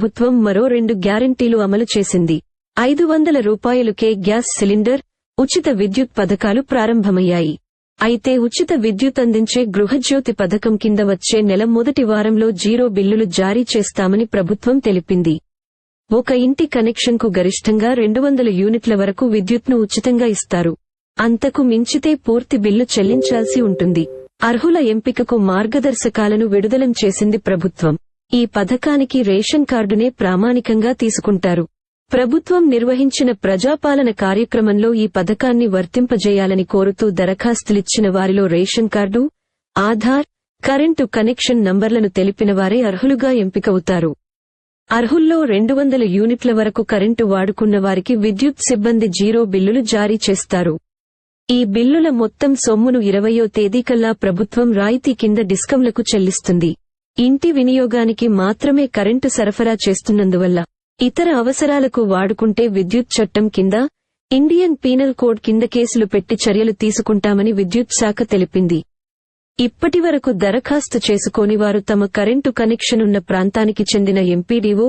ప్రభుత్వం మరో రెండు గ్యారంటీలు అమలు చేసింది. ఐదు వందల రూపాయలుకే గ్యాస్ సిలిండర్ ఉచిత విద్యుత్ పథకాలు ప్రారంభమయ్యాయి. అయితే ఉచిత విద్యుత్ అందించే గృహజ్యోతి పథకం కింద వచ్చే నెల మొదటి వారంలో జీరో బిల్లులు జారీ చేస్తామని ప్రభుత్వం తెలిపింది. ఒక ఇంటి కనెక్షన్కు గరిష్టంగా రెండు వందల యూనిట్ల వరకు విద్యుత్ను ఉచితంగా ఇస్తారు. అంతకు మించితే పూర్తి బిల్లు చెల్లించాల్సి ఉంటుంది. అర్హుల ఎంపికకు మార్గదర్శకాలను విడుదలం చేసింది ప్రభుత్వం. ఈ పథకానికి రేషన్ కార్డునే ప్రామాణికంగా తీసుకుంటారు. ప్రభుత్వం నిర్వహించిన ప్రజాపాలన కార్యక్రమంలో ఈ పథకాన్ని వర్తింపజేయాలని కోరుతూ దరఖాస్తులిచ్చిన వారిలో ration card Aadhaar current connection నంబర్లను తెలిపిన వారే అర్హులుగా ఎంపికవుతారు. అర్హుల్లో రెండు వందల యూనిట్ల వరకు కరెంటు వాడుకున్న వారికి విద్యుత్ సిబ్బంది జీరో బిల్లులు జారీ చేస్తారు. ఈ బిల్లుల మొత్తం సొమ్మును ఇరవయో తేదీకల్లా ప్రభుత్వం రాయితీ కింద డిస్కంలకు చెల్లిస్తుంది. ఇంటి వినియోగానికి మాత్రమే కరెంటు సరఫరా చేస్తున్నందువల్ల ఇతర అవసరాలకు వాడుకుంటే విద్యుత్ చట్టం కింద ఇండియన్ పీనల్ కోడ్ కింద కేసులు పెట్టి చర్యలు తీసుకుంటామని విద్యుత్ శాఖ తెలిపింది. ఇప్పటివరకు దరఖాస్తు చేసుకోని వారు తమ కరెంటు కనెక్షన్ ఉన్న ప్రాంతానికి చెందిన ఎంపీడీఓ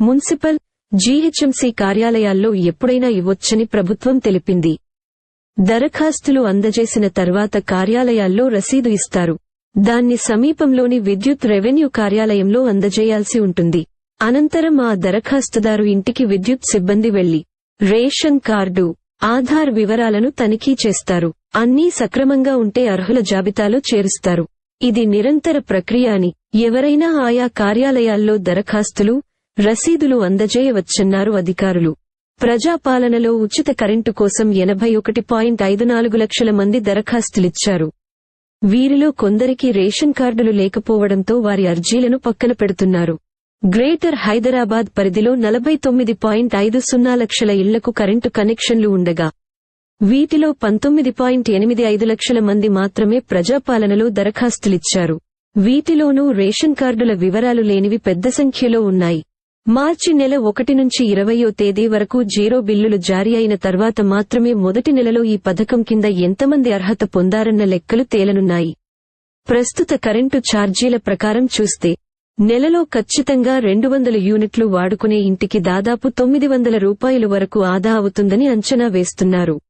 మున్సిపల్ జీహెచ్ఎంసీ కార్యాలయాల్లో ఎప్పుడైనా ఇవ్వొచ్చని ప్రభుత్వం తెలిపింది. దరఖాస్తులు అందజేసిన తర్వాత కార్యాలయాల్లో రసీదు ఇస్తారు. దాన్ని సమీపంలోని విద్యుత్ రెవెన్యూ కార్యాలయంలో అందజేయాల్సి ఉంటుంది. అనంతరం ఆ దరఖాస్తుదారు ఇంటికి విద్యుత్ సిబ్బంది వెళ్ళి రేషన్ కార్డు ఆధార్ వివరాలను తనిఖీ చేస్తారు. అన్నీ సక్రమంగా ఉంటే అర్హుల జాబితాలో చేరుస్తారు. ఇది నిరంతర ప్రక్రియ అని ఎవరైనా ఆయా కార్యాలయాల్లో దరఖాస్తులు రసీదులు అందజేయవచ్చన్నారు అధికారులు. ప్రజాపాలనలో ఉచిత కరెంటు కోసం ఎనభై ఒకటి పాయింట్ ఐదు నాలుగు లక్షల మంది దరఖాస్తులిచ్చారు. వీరిలో కొందరికి రేషన్ కార్డులు లేకపోవడంతో వారి అర్జీలను పక్కన పెడుతున్నారు. గ్రేటర్ హైదరాబాద్ పరిధిలో నలభై తొమ్మిది పాయింట్ ఐదు సున్నా లక్షల ఇళ్ళకు కరెంటు కనెక్షన్లు ఉండగా వీటిలో పంతొమ్మిది పాయింట్ ఎనిమిది ఐదు లక్షల మంది మాత్రమే ప్రజాపాలనలో దరఖాస్తులిచ్చారు. వీటిలోనూ రేషన్ కార్డుల వివరాలు లేనివి పెద్ద సంఖ్యలో ఉన్నాయి. మార్చి నెల ఒకటి నుంచి ఇరవయో తేదీ వరకు జీరో బిల్లులు జారీ అయిన తర్వాత మాత్రమే మొదటి నెలలో ఈ పథకం కింద ఎంతమంది అర్హత పొందారన్న లెక్కలు తేలనున్నాయి. ప్రస్తుత కరెంటు ఛార్జీల ప్రకారం చూస్తే నెలలో ఖచ్చితంగా రెండు వందల యూనిట్లు వాడుకునే ఇంటికి దాదాపు తొమ్మిది వందల రూపాయలు వరకు ఆదా అవుతుందని అంచనా వేస్తున్నారు.